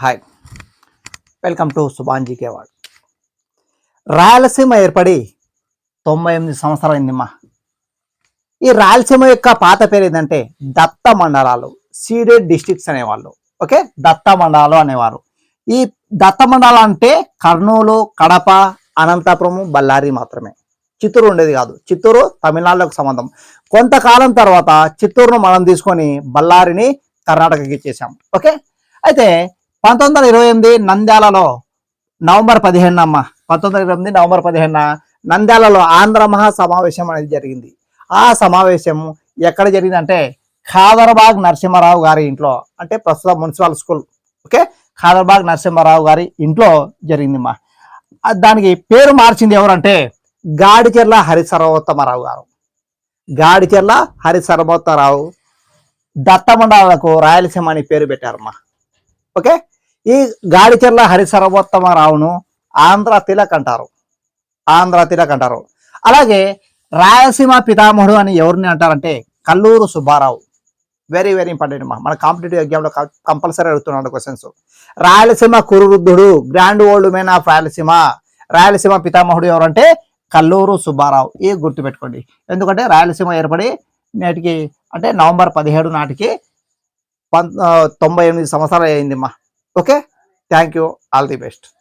Hi welcome to Subhanji కేవాడ్ రాయలసీమ ఏర్పడి తొంభై ఎనిమిది సంవత్సరాలైందిమ్మా. ఈ రాయలసీమ యొక్క పాత పేరు ఏంటంటే దత్త మండలాలు సీడెడ్ డిస్టిక్స్ అనేవాళ్ళు. ఓకే? దత్త మండలాలు అనేవారు. ఈ దత్త మండలాలు అంటే కర్నూలు కడప అనంతపురం బళ్ళారి మాత్రమే. చిత్తూరు ఉండేది కాదు. చిత్తూరు తమిళనాడులోకి సంబంధం. కొంతకాలం తర్వాత చిత్తూరును మనం తీసుకొని బళ్ళారిని కర్ణాటకకి ఇచ్చేసాం ఓకే? అయితే పంతొమ్మిది వందల ఇరవై ఎనిమిది నంద్యాలలో నవంబర్ పదిహేను అమ్మ పంతొమ్మిది వందల ఇరవై ఎనిమిది నవంబర్ పదిహేను నంద్యాలలో ఆంధ్ర మహా సమావేశం అనేది జరిగింది. ఆ సమావేశం ఎక్కడ జరిగిందంటే ఖాదర్బాగ్ నరసింహారావు గారి ఇంట్లో అంటే ప్రస్తుతం municipal school okay? Khadarbagh Narasimharao గారి ఇంట్లో జరిగింది అమ్మా దానికి పేరు మార్చింది ఎవరంటే గాడిచెర్ల హరిసర్వోత్తమరావు గారు. గాడిచెర్ల హరిసర్వోత్తమరావు దత్తమండలకు రాయలసీమ అని పేరు పెట్టారమ్మా. ఓకే? ఈ గాడిచెర్ల హరిసర్వోత్తమరావును ఆంధ్ర తిలక్ అంటారు. ఆంధ్ర తిలక్ అంటారు. అలాగే రాయలసీమ పితామహుడు అని ఎవరిని అంటారంటే Kalluru Subbarao. Very very important అమ్మా మన కాంపిటేటివ్ ఎగ్జామ్లో కంపల్సరీ అడుగుతున్నాడు questions. Rayalaseema కురువృద్ధుడు grand old man of Rayalaseema. Rayalaseema పితామహుడు ఎవరంటే కల్లూరు సుబ్బారావు. ఈ గుర్తుపెట్టుకోండి. ఎందుకంటే రాయలసీమ ఏర్పడి నేటికి అంటే నవంబర్ పదిహేడు నాటికి పం తొంభై ఎనిమిది సంవత్సరాలు అయింది అమ్మా Okay. Thank you. All the best.